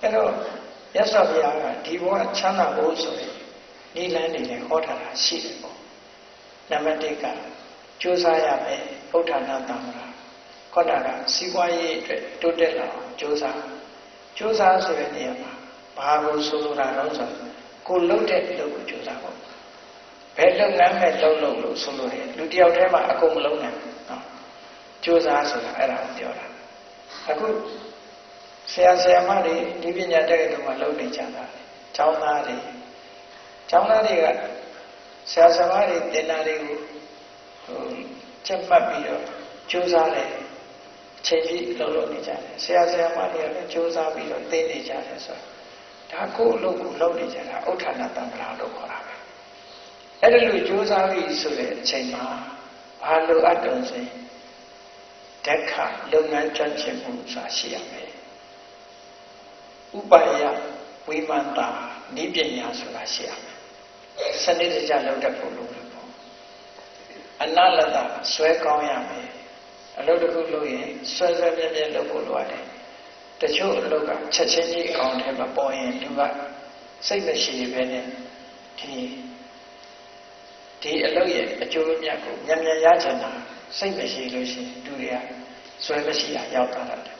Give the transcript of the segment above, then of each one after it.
အဲ့တော့ရသော်ဘုရားကဒီဘဝချမ်းသာဖို့ဆိုရင်နိလန်းနေလည်းဟောထားတာရှိတယ်ပေါ့နံပါတ်1ကကြိုးစားရမယ်ဗုဒ္ဓနာတံ္ဍရာခေါတာကစီးပွားရေးအတွက်တိုးတက်လာအောင်ကြိုးစားကြိုးစားဆိုတဲ့နေရာမှာဘာကိုဆိုလိုတာတော့ဆိုကိုလှုပ်တဲ့လုပ်ကိုကြိုးစားဖို့ဘယ်လုပ်ငန်းမဲ့လုပ်လို့လို့ဆိုလိုတယ်လူတယောက်တည်းမှာအကုန်မလုံးနိုင်ဘူးနော်ကြိုးစားဆိုတာအဲ့ဒါကိုပြောတာအခု ဆရာဆရာမတွေဒီပညာတက္ကသိုလ်မှာလုပ်နေကြတာကျောင်းသားတွေကျောင်းသားတွေကဆရာဆရာမတွေတင်တာတွေကိုဟိုချက်မှတ်ပြီးတော့ကြိုးစားတယ်အချိန်ကြီးလုပ်လို့နေကြတယ်ဆရာဆရာမတွေကလည်းကြိုးစားပြီးတော့သိနေကြတယ်ဆိုတော့ဒါကိုအလုပ်ကိုလုပ်နေကြတာဥထာဏတံ္ဍရာလို့ခေါ်တာပဲအဲ့ဒါလိုကြိုးစားပြီးဆိုတဲ့အချိန်မှာဘာလိုအပ်တုံးဆိုရင်ဓက္ခလုပ်ငန်းကျွမ်းကျင်မှုဆိုတာရှိရမယ် ဥပါယဝိမန္တာဤပညာဆိုတာရှိရမယ်စနစ်တကျလုပ်တတ်ဖို့လိုတယ်ပေါ့အနလတဆွဲကောင်းရမယ်အလုပ်တစ်ခုလုပ်ရင်ဆွဲဆွဲပြည့်ပြည့်လုပ်ဖို့လိုရတယ်တချို့အလုပ်ကချက်ချင်းကြီးအကောင်ထဲမှာပေါ်ရင်လူကစိတ်မရှိပဲနဲ့ဒီဒီအလုပ်ရဲ့အကျိုးအမြတ်ကိုညံ့ညံ့ရချင်တာစိတ်မရှိလို့ရှိရင်လူတွေကဆွဲမရှိတာရောက်သွားတယ်ပေါ့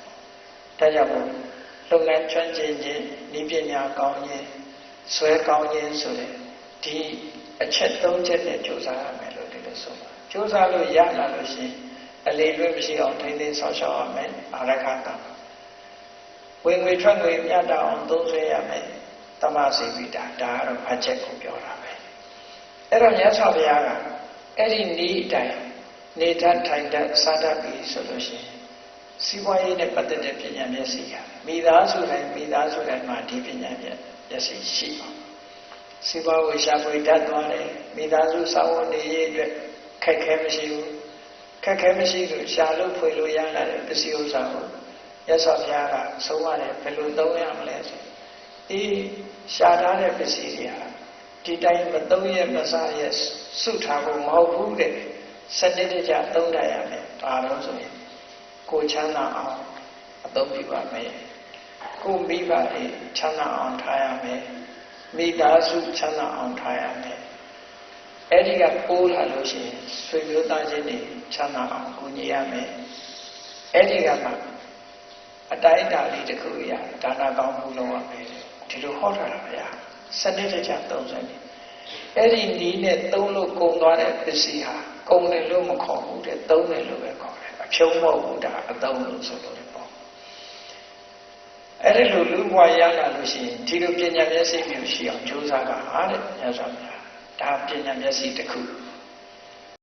ဒါကြောင့်မို့ လုပ်ငန်းကျွမ်းကျင်ခြင်းဤပညာကောင်းခြင်းဆွဲကောင်းခြင်းဆိုတဲ့ဒီအချက်၃ချက်နဲ့ကြိုးစားရမယ်လို့ဒီလိုဆိုပါကြိုးစားလို့ရလာလို့ရှိရင်အလေးလွဲမရှိအောင်ထိန်းသိမ်းဆောင်ရှောက်ရမယ်အာရခတံဝင်ငွေထွက်ငွေမြတ်တာအောင်သုံးဆွဲရမယ်တမစိပိတာဒါကတော့အချက်ကိုပြောတာပဲအဲ့တော့မြတ်စွာဘုရားကအဲ့ဒီဤအတိုင်းနေတတ်ထိုင်တတ်စားတတ်ပြီဆိုလို့ရှိရင် စီးပွားရေးနဲ့ပတ်သက်တဲ့ပညာမျက်စိကမိသားစုတိုင်းမိသားစုတိုင်းမှာဒီပညာမျက်စိရှိပါစီးပွားကိုရှာဖွေတတ်သွားတယ်မိသားစုစောင့်နေရေးအတွက်ခက်ခဲမရှိဘူးခက်ခဲမရှိလို့ရှာလို့ဖွေလို့ရလာတဲ့ပစ္စည်းဥစ္စာကိုရသော်ဘုရားကဆုံးရတယ်ဘယ်လိုသုံးရမလဲဆိုဒီရှာထားတဲ့ပစ္စည်းတွေဟာဒီတိုင်းမသုံးရမစားရစုထားဖို့မဟုတ်ဘူးတဲ့စနစ်တကျသုံးတတ်ရမယ်ဒါတော့ဆိုရင် ကိုချမ်းသာအောင်အသုံးပြုပါမယ်ကိုမိဘတွေချမ်းသာအောင်ထားရမယ်မိသားစုချမ်းသာအောင်ထားရမယ်အဲ့ဒီကပိုးလာလို့ရှိရင်ဆွေမျိုးသားချင်းတွေချမ်းသာအောင်ကူညီရမယ်အဲ့ဒီကမှအတိုင်းအတာလေးတစ်ခုရဒါနာကောင်းမှုလုပ်ရမယ်ဒီလိုဟောထားတာဗျာစနစ်တကျသုံးစနေအဲ့ဒီနီးနဲ့သုံးလို့ကုန်သွားတဲ့ပစ္စည်းဟာကုန်တယ်လို့မခေါ်ဘူးတဲ့သုံးတယ်လို့ပဲခေါ်တယ်အ ဖြုံးမဟုတ်ဘူးဒါအသုံးလို့ဆိုလို့ပေါ့အဲ့ဒီလိုလူဘဝရလာလို့ရှိရင်ဒီလိုပညာမျက်စိမျိုးရှိအောင်ကြိုးစားတာဟာတဲ့မြတ်စွာဘုရားဒါပညာမျက်စိတစ်ခု